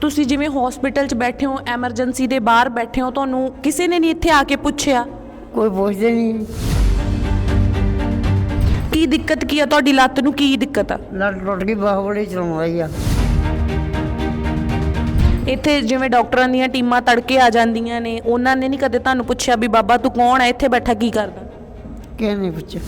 ਤੁਸੀਂ ਜਿਵੇਂ ਹਸਪੀਟਲ 'ਚ ਬੈਠੇ ਹੋ ਐਮਰਜੈਂਸੀ ਦੇ ਬਾਹਰ ਬੈਠੇ ਹੋ ਤੁਹਾਨੂੰ ਕਿਸੇ ਨੇ ਨਹੀਂ ਇੱਥੇ ਆ ਕੇ ਪੁੱਛਿਆ? ਕੋਈ ਪੁੱਛਦੇ ਨਹੀਂ। ਕੀ ਦਿੱਕਤ ਕੀ ਆ ਤੁਹਾਡੀ ਲੱਤ ਨੂੰ? ਕੀ ਦਿੱਕਤ ਆ? ਲੱਤ ਟੁੱਟ ਗਈ ਬਾਹ ਬੜੀ ਚਲਾਉਂਦਾ ਹੀ ਆ। ਇੱਥੇ ਜਿਵੇਂ ਡਾਕਟਰਾਂ ਦੀਆਂ ਟੀਮਾਂ ਤੜਕੇ ਆ ਜਾਂਦੀਆਂ ਨੇ ਉਹਨਾਂ ਨੇ ਨਹੀਂ ਕਦੇ ਤੁਹਾਨੂੰ ਪੁੱਛਿਆ ਵੀ ਬਾਬਾ ਤੂੰ ਕੌਣ ਆ? ਇੱਥੇ ਬੈਠਾ ਕੀ ਕਰਦਾ? ਕਿਸੇ ਨੇ ਪੁੱਛਿਆ।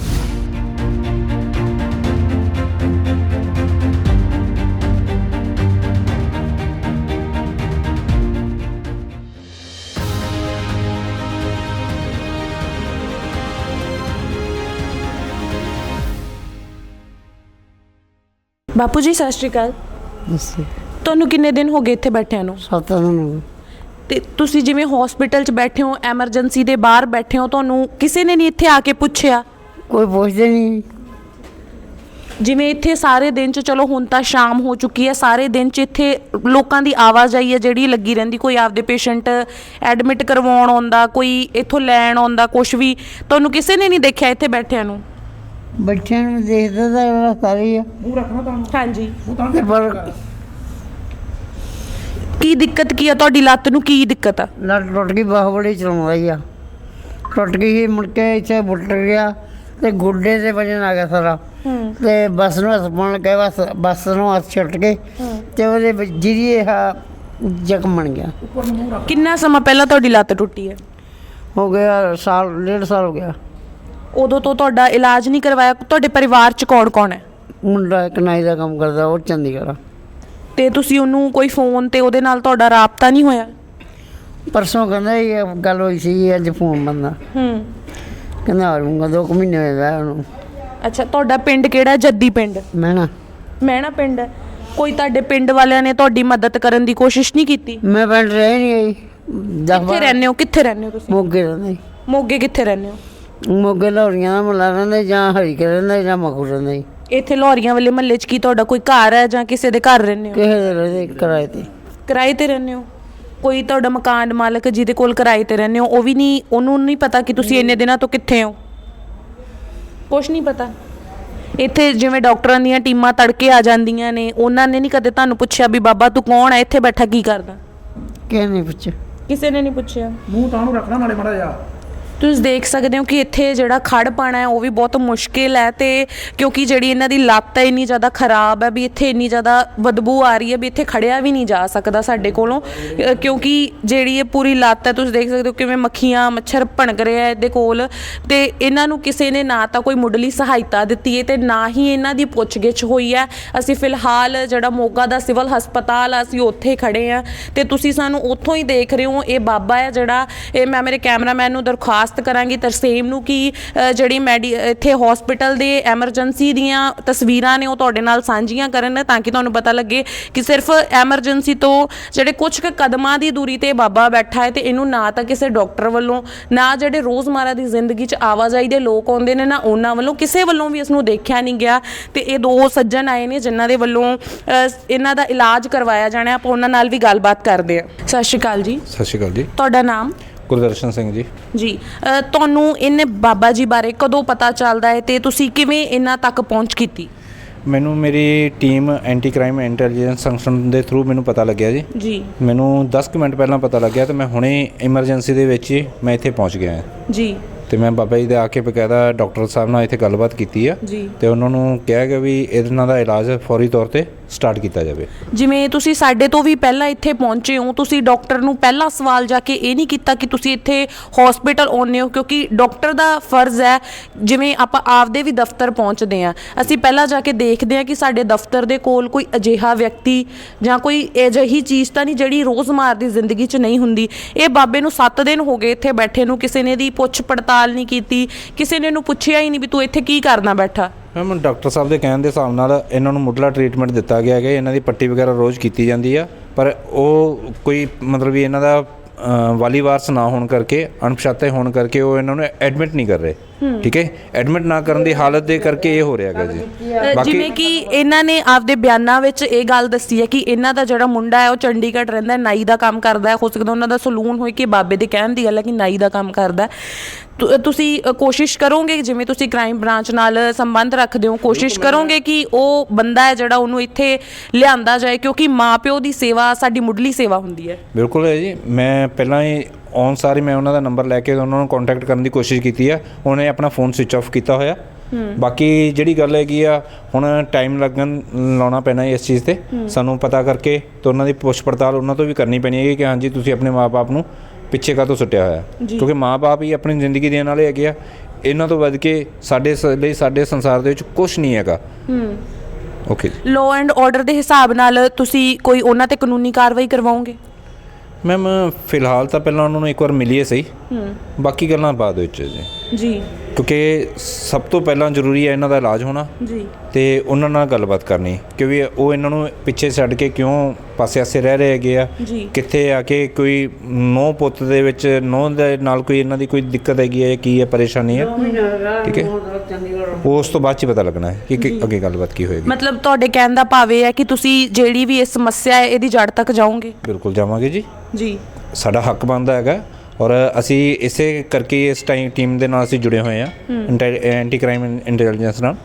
ਬਾਪੂ ਜੀ ਸਤਿ ਸ਼੍ਰੀ ਅਕਾਲ। ਦੱਸੋ। ਤੁਹਾਨੂੰ ਕਿੰਨੇ ਦਿਨ ਹੋ ਗਏ ਇੱਥੇ ਬੈਠਿਆਂ ਨੂੰ? ਸੱਤ ਦਿਨ ਹੋ ਗਏ। ਤੇ ਤੁਸੀਂ ਜਿਵੇਂ ਹਸਪੀਟਲ 'ਚ ਬੈਠੇ ਹੋ ਐਮਰਜੈਂਸੀ ਦੇ ਬਾਹਰ ਬੈਠੇ ਹੋ ਤੁਹਾਨੂੰ ਕਿਸੇ ਨੇ ਨਹੀਂ ਇੱਥੇ ਆ ਕੇ ਪੁੱਛਿਆ? ਕੋਈ ਪੁੱਛਦੇ ਨਹੀਂ ਜਿਵੇਂ ਇੱਥੇ ਸਾਰੇ ਦਿਨ 'ਚ ਚਲੋ ਹੁਣ ਤਾਂ ਸ਼ਾਮ ਹੋ ਚੁੱਕੀ ਹੈ ਸਾਰੇ ਦਿਨ 'ਚ ਇੱਥੇ ਲੋਕਾਂ ਦੀ ਆਵਾਜਾਈ ਹੈ ਜਿਹੜੀ ਲੱਗੀ ਰਹਿੰਦੀ ਕੋਈ ਆਪਦੇ ਪੇਸ਼ੈਂਟ ਐਡਮਿਟ ਕਰਵਾਉਣ ਆਉਂਦਾ ਕੋਈ ਇੱਥੋਂ ਲੈਣ ਆਉਂਦਾ ਕੁਝ ਵੀ। ਤੁਹਾਨੂੰ ਕਿਸੇ ਨੇ ਨਹੀਂ ਦੇਖਿਆ ਇੱਥੇ ਬੈਠਿਆਂ ਨੂੰ? ਬੱਚਿਆਂ ਨੂੰ ਦੇਖਦਾ ਤਾਂ ਅਗਲਾ ਸਾਰੀ ਆ। ਹਾਂਜੀ। ਤੇ ਪਰ ਕੀ ਦਿੱਕਤ ਕੀ ਆ? ਤੁਹਾਡੀ ਲੱਤ ਨੂੰ ਕੀ ਦਿੱਕਤ ਆ? ਲੱਤ ਟੁੱਟ ਗਈ ਬਾਹ ਬੜੀ ਚਲਾਉਂਦਾ ਹੀ ਆ। ਟੁੱਟ ਗਈ ਸੀ, ਮੁੜ ਕੇ ਇੱਥੇ ਬੁੱਟ ਗਿਆ ਤੇ ਗੁੱਡੇ ਤੇ ਵਜਨ ਆ ਗਿਆ ਸਾਰਾ। ਹੂੰ। ਤੇ ਬੱਸ ਨੂੰ ਹੱਥ ਪਾਉਣ ਲੱਗਾ ਬਸ ਬੱਸ ਨੂੰ ਹੱਥ ਛੁੱਟ ਕੇ ਤੇ ਉਹਦੇ ਵਿੱਚ ਜਿਹੜੀ ਇਹ ਜ਼ਖਮ ਬਣ ਗਿਆ। ਕਿੰਨਾ ਸਮਾਂ ਪਹਿਲਾਂ ਤੁਹਾਡੀ ਲੱਤ ਟੁੱਟੀ ਹੈ? ਹੋ ਗਿਆ ਸਾਲ ਡੇਢ ਸਾਲ ਹੋ ਗਿਆ। ਉਦੋਂ ਤੋਂ ਤੁਹਾਡਾ ਇਲਾਜ ਨਹੀਂ ਕਰਵਾਇਆ। ਤੁਹਾਡੇ ਪਰਿਵਾਰ 'ਚ ਕੌਣ ਕੌਣ ਹੈ? ਮੁੰਡਾ ਇੱਕ ਨਾਈ ਦਾ ਕੰਮ ਕਰਦਾ ਉਹ ਚੰਡੀਗੜ੍ਹ ਤੇ ਤੁਸੀਂ ਉਹਨੂੰ ਕੋਈ ਫੋਨ ਤੇ ਉਹਦੇ ਨਾਲ ਤੁਹਾਡਾ ਰਾਬਤਾ ਨਹੀਂ ਹੋਇਆ? ਪਰਸੋਂ ਕਹਿੰਦਾ ਇਹ ਗੱਲ ਹੋਈ ਸੀ ਅੱਜ ਫੋਨ ਬੰਦਾ ਹੂੰ। ਕਹਿੰਦਾ ਲੂੰਗਾ ਦੋ ਕੁ ਮਹੀਨੇ ਹੋਏ ਵਿਆਹ ਨੂੰ। ਅੱਛਾ ਤੁਹਾਡਾ ਪਿੰਡ ਕਿਹੜਾ ਹੈ? ਜੱਦੀ ਪਿੰਡ? ਮੈਂ ਨਾ ਪਿੰਡ ਹੈ। ਕੋਈ ਤੁਹਾਡੇ ਪਿੰਡ ਵਾਲਿਆਂ ਨੇ ਤੁਹਾਡੀ ਮਦਦ ਕਰਨ ਦੀ ਕੋਸ਼ਿਸ਼ ਨਹੀਂ ਕੀਤੀ? ਮੈਂ ਪਿੰਡ ਰਹਿ ਨਹੀਂ ਆਈ। ਦਸ ਕਿੱਥੇ ਬਾਰਾਂ ਰਹਿੰਦੇ ਹੋ? ਕਿੱਥੇ ਰਹਿੰਦੇ ਹੋ ਤੁਸੀਂ? ਮੋਗੇ ਰਹਿੰਦੇ। ਮੋਗੇ ਕਿੱਥੇ ਰਹਿੰਦੇ ਹੋ? ਮੋਗੇ ਲੌਰੀਆਂ ਦਾ ਮੁੱਲਾ ਰਹਿੰਦੇ ਜਾਂ ਹਰੀ ਕੇ ਰਹਿੰਦੇ ਜਾਂ ਮਖੂ ਰਹਿੰਦੇ ਇੱਥੇ ਲੋਰੀਆਂ ਵਾਲੇ ਮਹੱਲੇ 'ਚ ਕੀ ਤੁਹਾਡਾ ਕੋਈ ਘਰ ਹੈ ਜਾਂ ਕਿਸੇ ਦੇ ਘਰ ਰਹਿੰਦੇ ਹੋ? ਕਿਸੇ ਦੇ ਰਹਿੰਦੇ ਕਿਰਾਏ ਤੇ। ਕਿਰਾਏ ਤੇ ਰਹਿੰਦੇ ਹੋ? ਕੋਈ ਤੁਹਾਡਾ ਮਕਾਨ ਮਾਲਕ ਜਿਹਦੇ ਕੋਲ ਕਿਰਾਏ ਤੇ ਰਹਿੰਦੇ ਹੋ ਉਹ ਵੀ ਨਹੀਂ ਉਹਨੂੰ ਨਹੀਂ ਪਤਾ ਕਿ ਤੁਸੀਂ ਇੰਨੇ ਦਿਨਾਂ ਤੋਂ ਕਿੱਥੇ ਹੋ? ਕੁਛ ਨਹੀਂ ਪਤਾ। ਇੱਥੇ ਜਿਵੇਂ ਡਾਕਟਰਾਂ ਦੀਆਂ ਟੀਮਾਂ ਤੜਕੇ ਆ ਜਾਂਦੀਆਂ ਨੇ ਉਹਨਾਂ ਨੇ ਨਹੀਂ ਕਦੇ ਤੁਹਾਨੂੰ ਪੁੱਛਿਆ ਵੀ ਬਾਬਾ ਤੂੰ ਕੌਣ ਆ ਇੱਥੇ ਬੈਠਾ ਕੀ ਕਰਦਾ? ਕਿਸੇ ਨੇ ਪੁੱਛਿਆ। ਕਿਸੇ ਨੇ ਨਹੀਂ ਪੁੱਛਿਆ। ਮੂੰਹ ਤਾਂ ਨੂੰ ਰੱਖਣਾ ਨਾਲੇ ਮੜਾ ਜਾ ਤੁਸੀਂ ਦੇਖ ਸਕਦੇ ਹੋ ਕਿ ਇੱਥੇ ਜਿਹੜਾ ਖੜ ਪਾਣਾ ਹੈ, ਉਹ ਵੀ ਬਹੁਤ ਮੁਸ਼ਕਿਲ ਹੈ ਤੇ ਕਿਉਂਕਿ ਜਿਹੜੀ ਇਹਨਾਂ ਦੀ ਲੱਤ ਹੈ, ਇੰਨੀ ਜ਼ਿਆਦਾ ਖਰਾਬ ਹੈ ਵੀ ਇੱਥੇ ਇੰਨੀ ਜ਼ਿਆਦਾ ਬਦਬੂ ਆ ਰਹੀ ਹੈ ਵੀ ਇੱਥੇ ਖੜਿਆ ਵੀ ਨਹੀਂ ਜਾ ਸਕਦਾ ਸਾਡੇ ਕੋਲੋਂ। ਕਿਉਂਕਿ ਜਿਹੜੀ ਇਹ ਪੂਰੀ ਲੱਤ ਹੈ, ਤੁਸੀਂ ਦੇਖ ਸਕਦੇ ਹੋ ਕਿਵੇਂ ਮੱਖੀਆਂ, ਮੱਛਰ ਭਣਕ ਰਿਹਾ ਇਹਦੇ ਕੋਲ ਤੇ ਇਹਨਾਂ ਨੂੰ ਕਿਸੇ ਨੇ ਨਾ ਤਾਂ ਕੋਈ ਮੁੱਢਲੀ ਸਹਾਇਤਾ ਦਿੱਤੀ ਹੈ ਤੇ ਨਾ ਹੀ ਇਹਨਾਂ ਦੀ ਪੁੱਛਗਿੱਛ ਹੋਈ ਹੈ। ਅਸੀਂ ਫਿਲਹਾਲ ਜਿਹੜਾ ਮੋਗਾ ਦਾ ਸਿਵਲ ਹਸਪਤਾਲ ਆ, ਅਸੀਂ ਉੱਥੇ ਖੜੇ ਆ ਤੇ ਤੁਸੀਂ ਸਾਨੂੰ ਉੱਥੋਂ ਹੀ ਦੇਖ ਰਹੇ ਹੋ, ਇਹ ਬਾਬਾ ਹੈ ਜਿਹੜਾ, ਇਹ ਮੈਂ ਮੇਰੇ ਕੈਮਰਾਮੈਨ ਨੂੰ ਦਰਖਾਸਤ ਕਰਾਂਗੀ ਤਰਸੇਮ ਨੂੰ ਕਿ ਜਿਹੜੀ ਮੈਡੀ ਇੱਥੇ ਹਸਪੀਟਲ ਦੇ ਐਮਰਜੈਂਸੀ ਦੀਆਂ ਤਸਵੀਰਾਂ ਨੇ ਉਹ ਤੁਹਾਡੇ ਨਾਲ ਸਾਂਝੀਆਂ ਕਰਨ ਤਾਂ ਕਿ ਤੁਹਾਨੂੰ ਪਤਾ ਲੱਗੇ ਕਿ ਸਿਰਫ ਐਮਰਜੈਂਸੀ ਤੋਂ ਜਿਹੜੇ ਕੁਝ ਕੁ ਕਦਮਾਂ ਦੀ ਦੂਰੀ ਤੇ ਬਾਬਾ ਬੈਠਾ ਹੈ ਤੇ ਇਹਨੂੰ ਨਾ ਤਾਂ ਕਿਸੇ ਡਾਕਟਰ ਵੱਲੋਂ ਨਾ ਜਿਹੜੇ ਰੋਜ਼ਮਰਾ ਦੀ ਜ਼ਿੰਦਗੀ 'ਚ ਆਵਾਜਾਈ ਦੇ ਲੋਕ ਆਉਂਦੇ ਨੇ ਨਾ ਉਹਨਾਂ ਵੱਲੋਂ ਕਿਸੇ ਵੱਲੋਂ ਵੀ ਇਸ ਨੂੰ ਦੇਖਿਆ ਨਹੀਂ ਗਿਆ। ਤੇ ਇਹ ਦੋ ਸੱਜਣ ਆਏ ਨੇ ਜਿਨ੍ਹਾਂ ਦੇ ਵੱਲੋਂ ਇਹਨਾਂ ਦਾ ਇਲਾਜ ਕਰਵਾਇਆ ਜਾਣਾ ਹੈ। ਆਪਾਂ ਉਹਨਾਂ ਨਾਲ ਵੀ ਗੱਲਬਾਤ ਕਰਦੇ ਹਾਂ। ਸਤਿ ਸ਼੍ਰੀ ਅਕਾਲ ਜੀ। ਸਤਿ ਸ਼੍ਰੀ ਅਕਾਲ ਜੀ। ਤੁਹਾਡਾ ਨਾਮ? ਗੁਰਦਰਸ਼ਨ ਸਿੰਘ ਜੀ। ਜੀ ਅ, ਤੁਹਾਨੂੰ ਇਹਨੇ ਬਾਬਾ ਜੀ ਬਾਰੇ ਕਦੋਂ ਪਤਾ ਚੱਲਦਾ ਹੈ ਤੇ ਤੁਸੀਂ ਕਿਵੇਂ ਇਹਨਾਂ ਤੱਕ ਪਹੁੰਚ ਕੀਤੀ? ਮੈਨੂੰ ਮੇਰੀ team anti crime intelligence function ਦੇ ਥਰੂ ਮੈਨੂੰ ਪਤਾ ਲੱਗਿਆ ਜੀ। ਜੀ। ਮੈਨੂੰ 10 ਕੁ ਮਿੰਟ ਪਹਿਲਾਂ ਪਤਾ ਲੱਗਿਆ ਤੇ ਮੈਂ ਹੁਣੇ ਐਮਰਜੈਂਸੀ ਦੇ ਵਿੱਚ ਹੀ ਮੈਂ ਇੱਥੇ ਪਹੁੰਚ ਗਿਆ ਹਾਂ। ਜੀ। ਤੇ ਮੈਂ ਬਾਬਾ ਜੀ ਦੇ ਆ ਕੇ ਬਕਾਇਦਾ ਡਾਕਟਰ ਸਾਹਿਬ ਨਾਲ ਇੱਥੇ ਗੱਲਬਾਤ ਕੀਤੀ ਆ। ਜੀ। ਤੇ ਉਹਨਾਂ ਨੂੰ ਕਿਹਾ ਗਿਆ ਵੀ ਇਹਨਾਂ ਦਾ ਇਲਾਜ ਫੌਰੀ ਤੌਰ ਤੇ ਸਟਾਰਟ ਕੀਤਾ ਜਾਵੇ। ਜਿਵੇਂ ਤੁਸੀਂ ਸਾਡੇ ਤੋਂ ਵੀ ਪਹਿਲਾਂ ਇੱਥੇ ਪਹੁੰਚੇ ਹੋ, ਤੁਸੀਂ ਡਾਕਟਰ ਨੂੰ ਪਹਿਲਾ ਸਵਾਲ ਜਾ ਕੇ ਇਹ ਨਹੀਂ ਕੀਤਾ ਕਿ ਤੁਸੀਂ ਇੱਥੇ ਹਸਪੀਟਲ ਆਉਂਦੇ ਹੋ, ਕਿਉਂਕਿ ਡਾਕਟਰ ਦਾ ਫਰਜ਼ ਹੈ, ਜਿਵੇਂ ਆਪਾਂ ਆਪਦੇ ਵੀ ਦਫ਼ਤਰ ਪਹੁੰਚਦੇ ਆ ਅਸੀਂ ਪਹਿਲਾਂ ਜਾ ਕੇ ਦੇਖਦੇ ਆ ਕਿ ਸਾਡੇ ਦਫ਼ਤਰ ਦੇ ਕੋਲ ਕੋਈ ਅਜਿਹਾ ਵਿਅਕਤੀ ਜਾਂ ਕੋਈ ਅਜਿਹੀ ਚੀਜ਼ ਤਾਂ ਨਹੀਂ ਜਿਹੜੀ ਰੋਜ਼ਮਾਰ ਦੀ ਜ਼ਿੰਦਗੀ 'ਚ ਨਹੀਂ ਹੁੰਦੀ। ਇਹ ਬਾਬੇ ਨੂੰ 7 ਦਿਨ ਹੋ ਗਏ ਇੱਥੇ ਬੈਠੇ ਨੂੰ, ਕਿਸੇ ਨੇ ਦੀ ਪੁੱਛ ਪੜਤਾਲ ਨਹੀਂ ਕੀਤੀ, ਕਿਸੇ ਨੇ ਇਹਨੂੰ ਪੁੱਛਿਆ ਹੀ ਨਹੀਂ ਵੀ ਤੂੰ ਇੱਥੇ ਕੀ ਕਰਨਾ ਬੈਠਾ। ਮੈਮ ਡਾਕਟਰ ਸਾਹਿਬ ਦੇ ਕਹਿਣ ਦੇ ਹਿਸਾਬ ਨਾਲ ਇਹਨਾਂ ਨੂੰ ਮੁੱਢਲਾ ਟ੍ਰੀਟਮੈਂਟ ਦਿੱਤਾ ਗਿਆ ਹੈ ਇਹਨਾਂ ਦੀ ਪੱਟੀ ਵਗੈਰਾ ਰੋਜ਼ ਕੀਤੀ ਜਾਂਦੀ ਆ। ਪਰ ਉਹ ਕੋਈ ਮਤਲਬ ਵੀ ਇਹਨਾਂ ਦਾ ਵਾਲੀ ਵਾਰਸ ਨਾ ਹੋਣ ਕਰਕੇ, ਅਣਪਛਾਤੇ ਹੋਣ ਕਰਕੇ ਉਹ ਇਹਨਾਂ ਨੂੰ ਐਡਮਿਟ ਨਹੀਂ ਕਰ ਰਹੇ। ਠੀਕ ਹੈ? ਐਡਮਿਟ ਨਾ ਕਰਨ ਦੀ ਹਾਲਤ ਦੇ ਕਰਕੇ ਇਹ ਹੋ ਰਿਹਾ ਹੈਗਾ ਜੀ। ਜਿਵੇਂ ਕਿ ਇਹਨਾਂ ਨੇ ਆਪਦੇ ਬਿਆਨਾਂ ਵਿੱਚ ਇਹ ਗੱਲ ਦੱਸੀ ਹੈ ਕਿ ਇਹਨਾਂ ਦਾ ਜਿਹੜਾ ਮੁੰਡਾ ਹੈ ਉਹ ਚੰਡੀਗੜ੍ਹ ਰਹਿੰਦਾ ਹੈ ਨਾਈ ਦਾ ਕੰਮ ਕਰਦਾ ਹੈ। ਹੋ ਸਕਦਾ ਉਹਨਾਂ ਦਾ ਸਲੂਨ ਹੋਏ ਕਿ ਬਾਬੇ ਦੇ ਕਹਿਣ ਦੀ ਗੱਲ ਹੈ ਕਿ ਨਾਈ ਦਾ ਕੰਮ ਕਰਦਾ ਤੁਸੀਂ ਕੋਸ਼ਿਸ਼ ਕਰੋਗੇ ਜਿਵੇਂ ਤੁਸੀਂ ਕ੍ਰਾਈਮ ਬ੍ਰਾਂਚ ਨਾਲ ਸੰਬੰਧ ਰੱਖਦੇ ਹੋ ਕੋਸ਼ਿਸ਼ ਕਰੋਗੇ ਕਿ ਉਹ ਬੰਦਾ ਹੈ ਜਿਹੜਾ ਉਹਨੂੰ ਇੱਥੇ ਲਿਆਂਦਾ ਜਾਏ ਕਿਉਂਕਿ ਮਾਪਿਓ ਦੀ ਸੇਵਾ ਸਾਡੀ ਮੁੱਢਲੀ ਸੇਵਾ ਹੁੰਦੀ ਹੈ। ਬਿਲਕੁਲ ਹੈ ਜੀ। ਮੈਂ ਪਹਿਲਾਂ ਹੀ ਔਨ ਸਾਰੀ ਮੈਂ ਉਹਨਾਂ ਦਾ ਨੰਬਰ ਲੈ ਕੇ ਉਹਨਾਂ ਨੂੰ ਕੰਟੈਕਟ ਕਰਨ ਦੀ ਕੋਸ਼ਿਸ਼ ਕੀਤੀ ਆ। ਉਹਨੇ ਆਪਣਾ ਫੋਨ ਸਵਿਚ ਆਫ ਕੀਤਾ ਹੋਇਆ। ਬਾਕੀ ਜਿਹੜੀ ਗੱਲ ਹੈਗੀ ਆ ਹੁਣ ਟਾਈਮ ਲੱਗਣ ਲਾਉਣਾ ਪੈਣਾ ਹੈ ਇਸ ਚੀਜ਼ ਤੇ। ਸਾਨੂੰ ਪਤਾ ਕਰਕੇ ਤੇ ਉਹਨਾਂ ਦੀ ਪੁੱਛ ਪੜਤਾਲ ਉਹਨਾਂ ਤੋਂ ਵੀ ਕਰਨੀ ਪੈਣੀ ਹੈ ਕਿ ਹਾਂਜੀ ਤੁਸੀਂ ਆਪਣੇ ਮਾਪੇ ਨੂੰ ਪਿੱਛੇ ਕਾਹਤੋਂ ਸੁੱਟਿਆ ਹੋਇਆ। ਕਿਉਂਕਿ ਮਾਪੇ ਹੀ ਆਪਣੀ ਜ਼ਿੰਦਗੀ ਦੇਣ ਵਾਲੇ ਹੈਗੇ ਆ। ਇਹਨਾਂ ਤੋਂ ਵੱਧ ਕੇ ਸਾਡੇ ਲਈ ਸਾਡੇ ਸੰਸਾਰ ਦੇ ਵਿੱਚ ਕੁਝ ਨਹੀਂ ਹੈਗਾ। ਓਕੇ ਲਾਅ ਐਂਡ ਆਰਡਰ ਦੇ ਹਿਸਾਬ ਨਾਲ ਤੁਸੀਂ ਕੋਈ ਉਹਨਾਂ ਤੇ ਕਾਨੂੰਨੀ ਕਾਰਵਾਈ ਕਰਵਾਓਗੇ? ਮੈਮ ਫਿਲਹਾਲ ਤਾਂ ਪਹਿਲਾਂ ਉਹਨਾਂ ਨੂੰ ਇੱਕ ਵਾਰ ਮਿਲੀਏ ਸਹੀ। ਬਾਕੀ ਗੱਲਾਂ ਬਾਅਦ ਵਿੱਚ ਜੀ। ਜੀ। ਕਿਉਂਕਿ ਸਭ ਤੋਂ ਪਹਿਲਾਂ ਜ਼ਰੂਰੀ ਹੈ ਇਹਨਾਂ ਦਾ ਇਲਾਜ ਹੋਣਾ ਜੀ। ਤੇ ਉਹਨਾਂ ਨਾਲ ਗੱਲਬਾਤ ਕਰਨੀ ਕਿਉਂਕਿ ਉਹ ਇਹਨਾਂ ਨੂੰ ਪਿੱਛੇ ਛੱਡ ਕੇ ਕਿਉਂ ਪਾਸੇ-ਆਸੇ ਰਹਿ ਰਹੇ ਹੈਗੇ ਆ। ਕਿੱਥੇ ਆ ਕੇ ਕੋਈ ਨੌ ਪੁੱਤ ਦੇ ਵਿੱਚ ਨੌ ਦੇ ਨਾਲ ਕੋਈ ਇਹਨਾਂ ਦੀ ਕੋਈ ਦਿੱਕਤ ਹੈਗੀ ਹੈ ਜਾਂ ਕੀ ਹੈ ਪਰੇਸ਼ਾਨੀ ਹੈ? ਠੀਕ ਹੈ। ਉਹ ਉਸ ਤੋਂ ਬਾਅਦ ਚ ਹੀ ਪਤਾ ਲੱਗਣਾ ਹੈ ਕਿ ਕਿ ਅੱਗੇ ਗੱਲਬਾਤ ਕੀ ਹੋਏਗੀ। ਮਤਲਬ ਤੁਹਾਡੇ ਕਹਿਣ ਦਾ ਭਾਵ ਇਹ ਹੈ ਕਿ ਤੁਸੀਂ ਜਿਹੜੀ ਵੀ ਇਹ ਸਮੱਸਿਆ ਹੈ ਇਹਦੀ ਜੜ ਤੱਕ ਜਾਓਗੇ? ਬਿਲਕੁਲ ਜਾਵਾਂਗੇ ਜੀ। ਜੀ। ਸਾਡਾ ਹੱਕ ਬਣਦਾ ਹੈਗਾ। ਔਰ ਅਸੀਂ ਇਸੇ ਕਰਕੇ ਇਸ ਟਾਈਮ ਟੀਮ ਦੇ ਨਾਲ ਅਸੀਂ ਜੁੜੇ ਹੋਏ ਆ ਐਂਟੀ ਕ੍ਰਾਈਮ ਇੰਟੈਲੀਜੈਂਸ ਨਾਲ।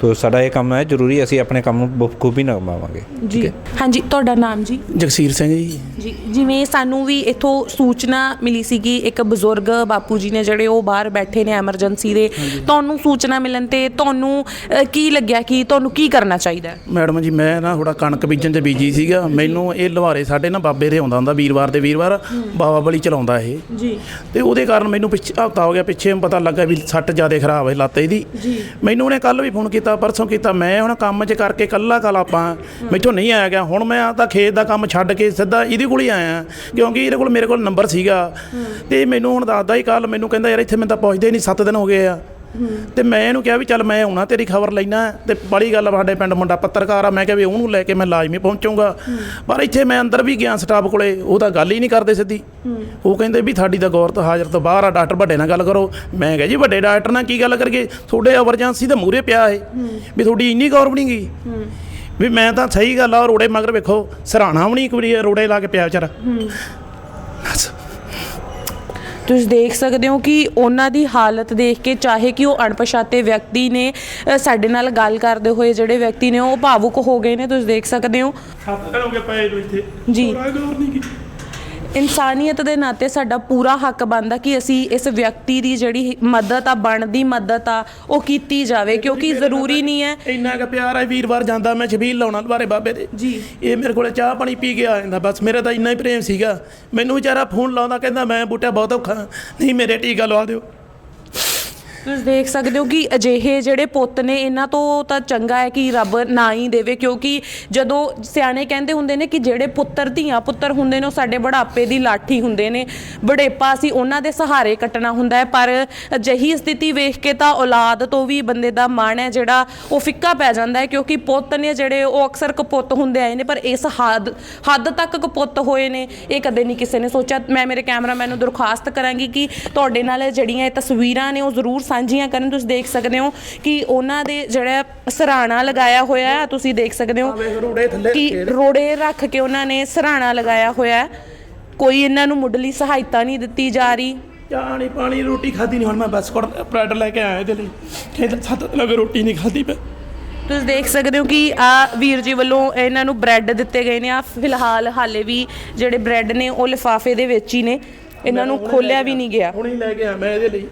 ਤੋ ਸਾਡਾ ਇਹ ਕੰਮ ਹੈ ਜ਼ਰੂਰੀ ਅਸੀਂ ਆਪਣੇ ਕੰਮ ਨੂੰ ਬਖੂਬੀ ਨਿਭਾਵਾਂਗੇ ਜੀ। ਹਾਂਜੀ ਤੁਹਾਡਾ ਨਾਮ ਜੀ? ਜਗਸੀਰ ਸਿੰਘ ਜੀ। ਜੀ ਜਿਵੇਂ ਸਾਨੂੰ ਵੀ ਇਥੋਂ ਸੂਚਨਾ ਮਿਲੀ ਸੀਗੀ ਇੱਕ ਬਜ਼ੁਰਗ ਬਾਪੂ ਜੀ ਨੇ ਜਿਹੜੇ ਉਹ ਬਾਹਰ ਬੈਠੇ ਨੇ ਐਮਰਜੈਂਸੀ ਦੇ। ਤੁਹਾਨੂੰ ਸੂਚਨਾ ਮਿਲਣ ਤੇ ਤੁਹਾਨੂੰ ਅ, ਕੀ ਲੱਗਿਆ ਕਿ ਤੁਹਾਨੂੰ ਕੀ ਕਰਨਾ ਚਾਹੀਦਾ ਹੈ? ਮੈਡਮ ਜੀ ਮੈਂ ਨਾ ਥੋੜਾ ਕਣਕ ਬੀਜਣ 'ਚ ਬੀਜੀ ਸੀਗਾ। ਮੈਨੂੰ ਇਹ ਲੁਹਾਰੇ ਸਾਡੇ ਨਾ ਬਾਬੇ ਦੇ ਆਉਂਦਾ ਹੁੰਦਾ ਵੀਰਵਾਰ ਦੇ ਵੀਰਵਾਰ। ਬਾਬਾ ਬਲੀ ਚਲਾਉਂਦਾ ਇਹ। ਜੀ। ਤੇ ਉਹਦੇ ਕਾਰਨ ਮੈਨੂੰ ਪਿੱਛੇ ਹਫਤਾ ਹੋ ਗਿਆ ਪਿੱਛੇ ਪਤਾ ਲੱਗਾ ਵੀ ਸੱਟ ਜ਼ਿਆਦਾ ਖਰਾਬ ਹੈ ਲੱਤ ਇਹਦੀ। ਮੈਨੂੰ ਉਹਨੇ ਕੱਲ ਵੀ ਫੋਨ ਕੀਤਾ ਪਰਸੋਂ ਕੀਤਾ ਮੈਂ ਹੁਣ ਕੰਮ 'ਚ ਕਰਕੇ ਕੱਲਾ ਕੱਲ ਆਪਾਂ। ਮੈਥੋਂ ਨਹੀਂ ਆਇਆ ਗਿਆ ਹੁਣ ਮੈਂ ਆ ਤਾਂ ਖੇਤ ਦਾ ਕੰਮ ਛੱਡ ਕੇ ਸਿੱਧਾ ਇਹਦੇ ਕੋਲ ਹੀ ਆਇਆ ਕਿਉਂਕਿ ਇਹਦੇ ਕੋਲ ਮੇਰੇ ਕੋਲ ਨੰਬਰ ਸੀਗਾ। ਤੇ ਮੈਨੂੰ ਹੁਣ ਦੱਸਦਾ ਹੀ ਕੱਲ ਮੈਨੂੰ ਕਹਿੰਦਾ ਯਾਰ ਇੱਥੇ ਮੈਨੂੰ ਤਾਂ ਪਹੁੰਚਦੇ ਨਹੀਂ 7 ਦਿਨ ਹੋ ਗਏ ਆ। ਤੇ ਮੈਂ ਇਹਨੂੰ ਕਿਹਾ ਵੀ ਚੱਲ ਮੈਂ ਆਉਣਾ ਤੇਰੀ ਖਬਰ ਲੈਣਾ ਤੇ ਬੜੀ ਗੱਲ ਸਾਡੇ ਪਿੰਡ ਮੁੰਡਾ ਪੱਤਰਕਾਰ ਆ ਮੈਂ ਕਿਹਾ ਵੀ ਉਹਨੂੰ ਲੈ ਕੇ ਮੈਂ ਲਾਜ਼ਮੀ ਪਹੁੰਚੂੰਗਾ। ਪਰ ਇੱਥੇ ਮੈਂ ਅੰਦਰ ਵੀ ਗਿਆ ਸਟਾਫ ਕੋਲੇ ਉਹ ਤਾਂ ਗੱਲ ਹੀ ਨਹੀਂ ਕਰਦੇ ਸਿੱਧੀ। ਉਹ ਕਹਿੰਦੇ ਵੀ ਤੁਹਾਡੀ ਤਾਂ ਗੌਰ ਤੋਂ ਹਾਜ਼ਰ ਤੋਂ ਬਾਹਰ ਆ ਡਾਕਟਰ ਵੱਡੇ ਨਾਲ ਗੱਲ ਕਰੋ। ਮੈਂ ਕਿਹਾ ਜੀ ਵੱਡੇ ਡਾਕਟਰ ਨਾਲ ਕੀ ਗੱਲ ਕਰੀਏ? ਤੁਹਾਡੇ ਐਮਰਜੈਂਸੀ ਦੇ ਮੂਹਰੇ ਪਿਆ ਇਹ ਵੀ ਤੁਹਾਡੀ ਇੰਨੀ ਗੌਰ ਬਣੀ ਗਈ। ਵੀ ਮੈਂ ਤਾਂ ਸਹੀ ਗੱਲ ਆ ਰੋੜੇ ਮਗਰ ਵੇਖੋ ਸਰਾਣਾ ਵੀ ਨਹੀਂ ਇੱਕ ਵਾਰੀ ਰੋੜੇ ਲਾ ਕੇ ਪਿਆ ਵਿਚਾਰਾ। ਤੁਸੀਂ ਦੇਖ ਸਕਦੇ ਹੋ ਕਿ ਉਹਨਾਂ ਦੀ ਹਾਲਤ ਦੇਖ ਕੇ ਚਾਹੇ ਕਿ ਉਹ ਅਣਪਛਾਤੇ ਵਿਅਕਤੀ ਨੇ ਸਾਡੇ ਨਾਲ ਗੱਲ ਕਰਦੇ ਹੋਏ ਜਿਹੜੇ ਵਿਅਕਤੀ ਨੇ ਉਹ ਭਾਵੁਕ ਹੋ ਗਏ ਨੇ ਤੁਸੀਂ ਦੇਖ ਸਕਦੇ ਹੋ। ਸੱਤ ਪਏ ਇੱਥੇ। ਜੀ। ਗੌਰ ਨਹੀਂ ਕੀਤੀ ਇਨਸਾਨੀਅਤ ਦੇ ਨਾਤੇ ਸਾਡਾ ਪੂਰਾ ਹੱਕ ਬਣਦਾ ਕਿ ਅਸੀਂ ਇਸ ਵਿਅਕਤੀ ਦੀ ਜਿਹੜੀ ਮਦਦ ਆ ਬਣਦੀ ਮਦਦ ਆ ਉਹ ਕੀਤੀ ਜਾਵੇ ਕਿਉਂਕਿ ਜ਼ਰੂਰੀ ਨਹੀਂ ਹੈ। ਇੰਨਾ ਕੁ ਪਿਆਰ ਹੈ ਵੀਰਵਾਰ ਜਾਂਦਾ ਮੈਂ ਛਬੀਲ ਲਾਉਣਾ ਦੁਬਾਰੇ ਬਾਬੇ ਦੇ। ਜੀ। ਇਹ ਮੇਰੇ ਕੋਲੇ ਚਾਹ ਪਾਣੀ ਪੀ ਕੇ ਆ ਜਾਂਦਾ ਬਸ ਮੇਰਾ ਤਾਂ ਇੰਨਾ ਹੀ ਪ੍ਰੇਮ ਸੀਗਾ। ਮੈਨੂੰ ਵਿਚਾਰਾ ਫੋਨ ਲਾਉਂਦਾ ਕਹਿੰਦਾ ਮੈਂ ਬੂਟਾ ਬਹੁਤ ਔਖਾ ਨਹੀਂ ਮੇਰੇ ਟੀਕਾ ਲਵਾ ਦਿਓ। ਤੁਸੀਂ ਦੇਖ ਸਕਦੇ ਹੋ ਕਿ ਅਜਿਹੇ ਜਿਹੜੇ ਪੁੱਤ ਨੇ, ਇਹਨਾਂ ਤੋਂ ਤਾਂ ਚੰਗਾ ਹੈ ਕਿ ਰੱਬ ਨਾ ਹੀ ਦੇਵੇ, ਕਿਉਂਕਿ ਜਦੋਂ ਸਿਆਣੇ ਕਹਿੰਦੇ ਹੁੰਦੇ ਨੇ ਕਿ ਜਿਹੜੇ ਪੁੱਤਰ ਧੀਆਂ ਪੁੱਤਰ ਹੁੰਦੇ ਨੇ, ਉਹ ਸਾਡੇ ਬੁਢਾਪੇ ਦੀ ਲਾਠੀ ਹੁੰਦੇ ਨੇ। ਬੜੇਪਾ ਅਸੀਂ ਉਹਨਾਂ ਦੇ ਸਹਾਰੇ ਕੱਟਣਾ ਹੁੰਦਾ ਹੈ, ਪਰ ਅਜਿਹੀ ਸਥਿਤੀ ਵੇਖ ਕੇ ਤਾਂ ਔਲਾਦ ਤੋਂ ਵੀ ਬੰਦੇ ਦਾ ਮਨ ਹੈ, ਜਿਹੜਾ ਉਹ ਫਿੱਕਾ ਪੈ ਜਾਂਦਾ ਹੈ, ਕਿਉਂਕਿ ਪੁੱਤ ਨੇ ਜਿਹੜੇ ਉਹ ਅਕਸਰ ਕਪੁੱਤ ਹੁੰਦੇ ਆਏ ਨੇ, ਪਰ ਇਸ ਹੱਦ ਹੱਦ ਤੱਕ ਕਪੁੱਤ ਹੋਏ ਨੇ, ਇਹ ਕਦੇ ਨਹੀਂ ਕਿਸੇ ਨੇ ਸੋਚਿਆ। ਮੈਂ ਮੇਰੇ ਕੈਮਰਾਮੈਨ ਨੂੰ ਦਰਖਾਸਤ ਕਰਾਂਗੀ ਕਿ ਤੁਹਾਡੇ ਨਾਲ ਜਿਹੜੀਆਂ ਇਹ ਤਸਵੀਰਾਂ ਨੇ, ਉਹ ਜ਼ਰੂਰ ਸਾਂਝੀਆਂ ਕਰਨ ਤੁਸੀਂ ਦੇਖ ਸਕਦੇ ਹੋ ਕਿ ਉਹਨਾਂ ਦੇ ਜਿਹੜਾ ਸਰਾਣਾ ਲਗਾਇਆ ਹੋਇਆ ਹੈ ਤੁਸੀਂ ਦੇਖ ਸਕਦੇ ਹੋ ਕਿ। ਰੋੜੇ ਰੱਖ ਕੇ ਉਹਨਾਂ ਨੇ ਸਰਾਣਾ ਲਗਾਇਆ ਹੋਇਆ ਹੈ। ਕੋਈ ਇਹਨਾਂ ਨੂੰ ਮੁੱਢਲੀ ਸਹਾਇਤਾ ਨਹੀਂ ਦਿੱਤੀ ਜਾ ਰਹੀ। ਨਹੀਂ ਪਾਣੀ ਰੋਟੀ ਖਾਦੀ ਨਹੀਂ ਹੁਣ ਮੈਂ ਬਸ ਕੋਲ ਬ੍ਰੈਡ ਲੈ ਕੇ ਆਇਆ ਇਹਦੇ ਲਈ। ਕਹਿੰਦਾ ਸੱਤ ਦਿਨ ਹੋ ਗਏ ਰੋਟੀ ਨਹੀਂ ਖਾਦੀ ਮੈਂ। ਤੁਸੀਂ ਦੇਖ ਸਕਦੇ ਹੋ ਕਿ ਆ ਵੀਰ ਜੀ ਵੱਲੋਂ ਇਹਨਾਂ ਨੂੰ ਬ੍ਰੈਡ ਦਿੱਤੇ ਗਏ ਨੇ। ਆ ਫਿਲਹਾਲ ਹਾਲੇ ਵੀ ਜਿਹੜੇ ਬ੍ਰੈਡ ਨੇ ਉਹ ਲਿਫਾਫੇ ਦੇ ਵਿੱਚ ਹੀ ਨੇ। ਇਹਨਾਂ ਨੂੰ ਖੋਲਿਆ ਵੀ ਨਹੀਂ ਗਿਆ। ਹੁਣੇ ਲੈ ਕੇ ਆਇਆ ਮੈਂ ਇਹਦੇ ਲਈ।